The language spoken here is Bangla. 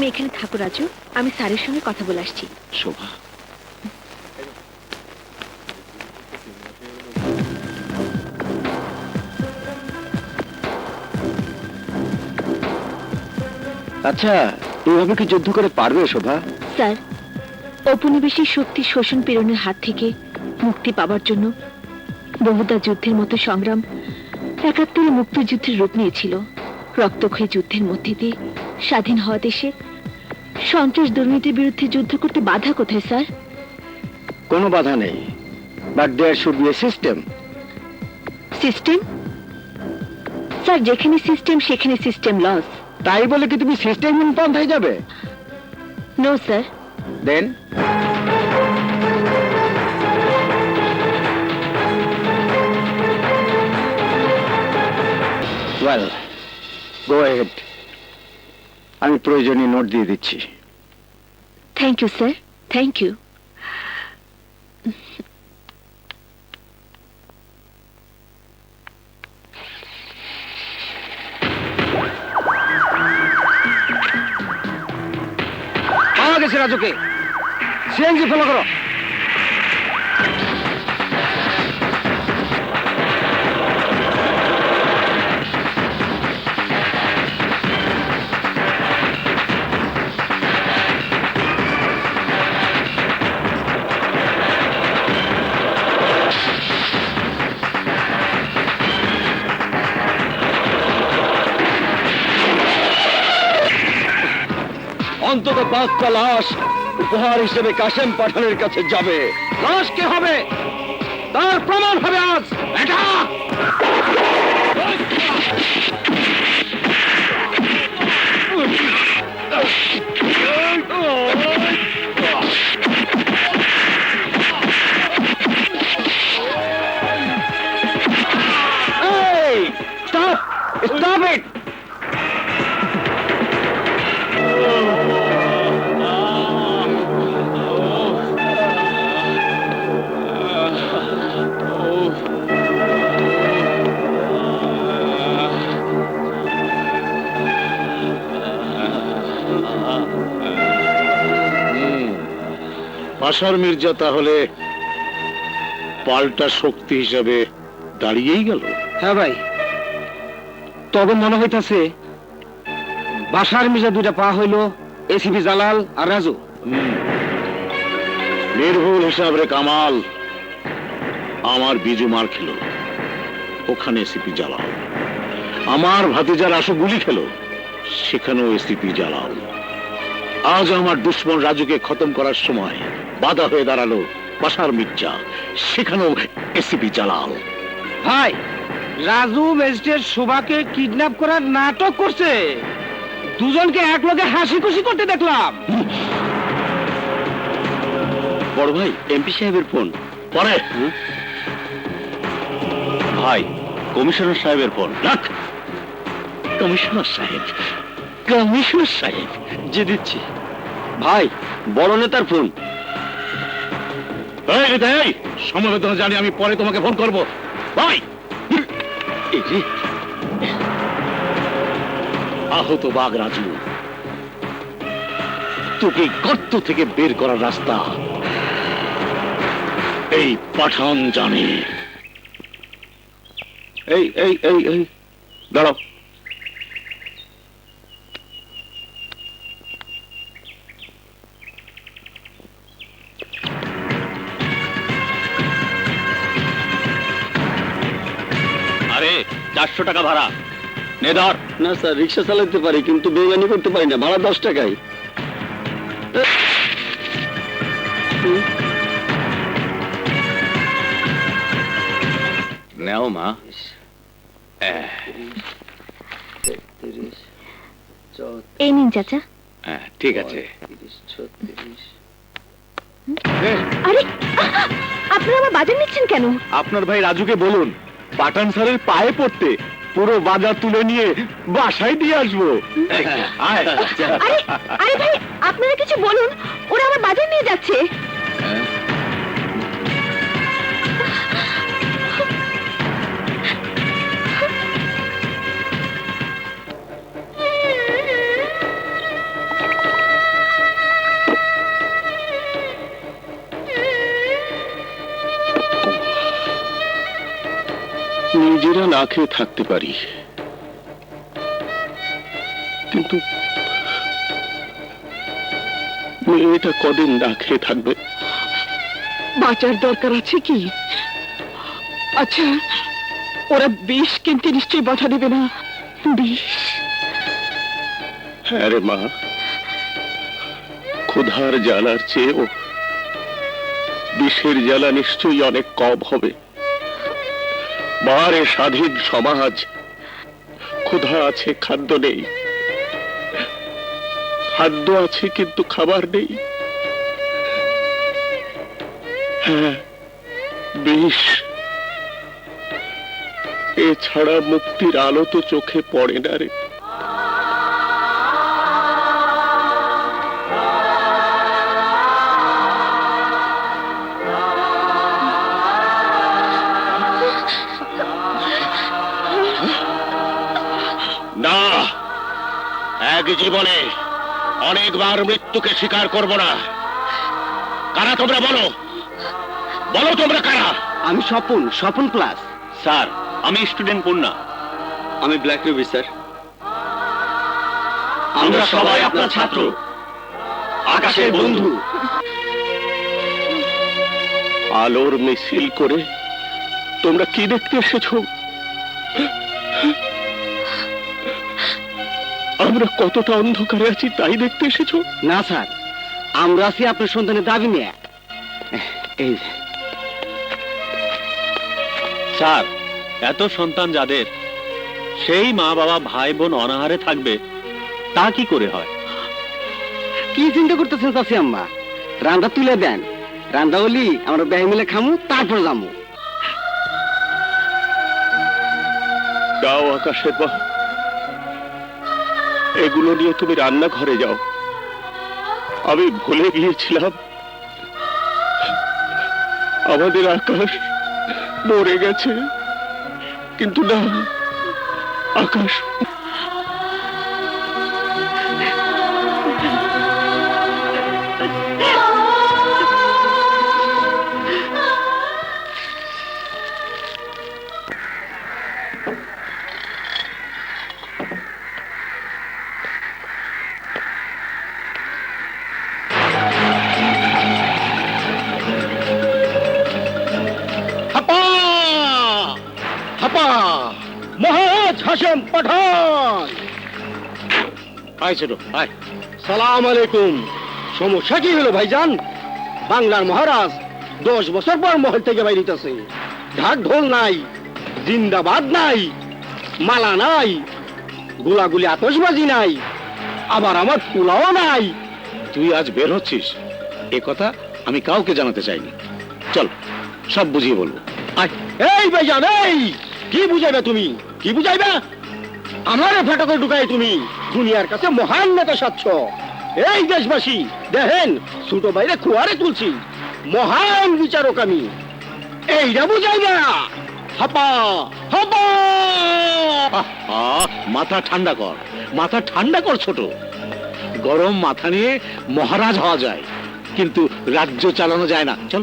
তুমি এখানে থাকো রাজু। আমি স্যারের সঙ্গে কথা বলে আসছি। শোভা। আচ্ছা এইভাবে কি যুদ্ধ করে পারবে শোভা? স্যার ঔপনিবেশিক শক্তি শোষণ পীড়নের হাত থেকে মুক্তি পাবার জন্য বহুদা যুদ্ধের মতো সংগ্রাম একাত্তরে মুক্তিযুদ্ধের রূপ নিয়েছিল। রক্তক্ষয়ী যুদ্ধের মধ্যে দিয়ে স্বাধীন হওয়া দেশে সন্ত্রাস দুর্নীতির বিরুদ্ধে যুদ্ধ করতে বাধা কোথায় স্যার? কোনো বাধা নেই। But there should be a system system sir যেখানে সিস্টেম সেখানে সিস্টেম লস তাই বলে কি তুমি সিস্টেম পন্থায় যাবে? No sir. Then well go head আমি প্রয়োজনীয় নোট দিয়ে দিচ্ছি। Thank you sir thank you পাওয়া গেছে রাজুকে। সিএনজি ফলো করো। অন্তত পাঁচটা লাশ উপহার হিসেবে কাশেম পাঠানের কাছে যাবে লাশ কে হবে তার প্রমাণ হবে আজ এটা Stop! Stop it! পাশার মির্জা তাহলে পাল্টা শক্তি হিসাবে দাঁড়িয়েই গেল। হ্যাঁ ভাই। তবে মনে হইতাছে বাসার মিজা দুইটা পা হইল এসিপি জালাল আর রাজু। নির্ভুল হিসাব রে কামাল আমার বিজু মার খেলো। ওখানে এসিপি জ্বালাও আমার ভাতিজার আসো গুলি খেলো। সেখানেও এসিপি জ্বালাও আজ আমার দুশ্মন রাজুকে খতম করার সময় বাধা হয়ে দাঁড়াল বাসার মির্জা। সেখানেও এসিপি জ্বালাও ভাই রাজু ম্যাজিস্ট্রেট শোভাকে কিডন্যাপ করার নাটক করছে। দুজনকে এক লগে হাসি খুশি করতে দেখলাম। বড় ভাই এমপি সাহেবের ফোন। পরে। ভাই কমিশনার সাহেবের ফোন। রাখ। কমিশনার সাহেব কমিশনার সাহেব যে দিচ্ছি। ভাই বড় নেতার ফোন। এই সমবেদনা জানি আমি পরে তোমাকে ফোন করব। ভাই! আহত বাঘ রাজু তোকে গর্ত থেকে বের করার রাস্তা। এই পাঠান জানে। এই এই এই এই দাঁড়াও। চারশো টাকা ভাড়া। নে ধর। না স্যার রিক্সা চালাতে পারি কিন্তু বেগানি করতে পারি না ভাড়া দশ টাকায়। নেও মা। এই নিন চাচা। হ্যাঁ, ঠিক আছে। আরে আপনারা আমার বাজার নিচ্ছেন কেন? আপনার ভাই রাজুকে বলুন। পাঠান স্যারের পায়ে পড়তে পুরো বাজার তুলে নিয়ে বাসায় দিয়ে আসব। আয়। আরে আরে ভাই আপনারা কিছু বলুন ওরা আমার বাজার নিয়ে যাচ্ছে। না খেয়ে থাকতে পারি। কিন্তু মেয়েটা কদিন না খেয়ে থাকবে? বাঁচার দরকার আছে কি? আচ্ছা ওরা বিষ কিনতে নিশ্চয়ই বাধা দেবে না। বিষ? হ্যাঁ রে মা। ক্ষুধার জ্বালার চেয়েও বিষের জ্বালা নিশ্চয়ই অনেক কম হবে। বারে স্বাধীন সমাজ। ক্ষুধা আছে, খাদ্য নেই। খাদ্য আছে, কিন্তু খাবার নেই। হ্যাঁ বিষ। এছাড়া মুক্তির আলো তো চোখে পড়ে না রে। এক জীবনে অনেকবার মৃত্যুকে স্বীকার করব না। কারা তোমরা বলো? বলো তোমরা কারা? আমি স্বপন স্বপন প্লাস স্যার আমি স্টুডেন্ট পূর্ণা। আমি ব্ল্যাক রবি স্যার। আমরা সবাই আপনার ছাত্র। আকাশের বন্ধু। আলোর মিছিল করে তোমরা কি দেখতে এসেছ? আমরা কতটা অন্ধকারে আছি তাই দেখতে এসেছ? না স্যার। আমরা আছি আপনার সন্তানের দাবি নিয়ে। এই স্যার এত সন্তান যাদের সেই মা বাবা ভাই বোন অনাহারে থাকবে তা কি করে হয়? কি চিন্তা করতেছেন চাষি আম্মা? রান্দা তুলে দেন। রান্দা হলি আমরা ব্যাগ মিলে খামু তারপর যামু। দাও আকাশের বা এগুলো নিয়ে তুমি রান্নাঘরে যাও। আমি ভুলে গিয়েছিলাম। আমাদের আকাশ মরে গেছে। কিন্তু না, আকাশ হাসেম পাঠান। আয় ছোট আয়। সালাম আলাইকুম। সমস্যা কি হলো ভাইজান? বাংলার মহারাজ দশ বছর পর মহল থেকে বাইরিতেছে ঢাক ঢোল নাই জিন্দাবাদ নাই মালা নাই গোলাগুলি আতসবাজি নাই আবার আমার পোলাও নাই। তুই আজ বের হচ্ছিস। এ কথা আমি কাউকে জানাতে চাইনি। চল সব বুঝিয়ে বলব। আয়, এই ভাইজান এই! কি বুঝাইবে তুমি? কি বুঝাইবে? আমারে ফাটাকে ঢুকাই তুমি দুনিয়ার কাছে মহান নেতা সাচ্ছ এই দেশবাসী, দেখেন, ছোট বাইরে খুয়ারে তুলছি। মহান বিচারক আমি। এইটা বুঝাইবে? হাপা মাথা ঠান্ডা কর, মাথা ঠান্ডা কর ছোট। গরম মাথা নিয়ে মহারাজ হওয়া যায়, কিন্তু রাজ্য চালানো যায় না। চল।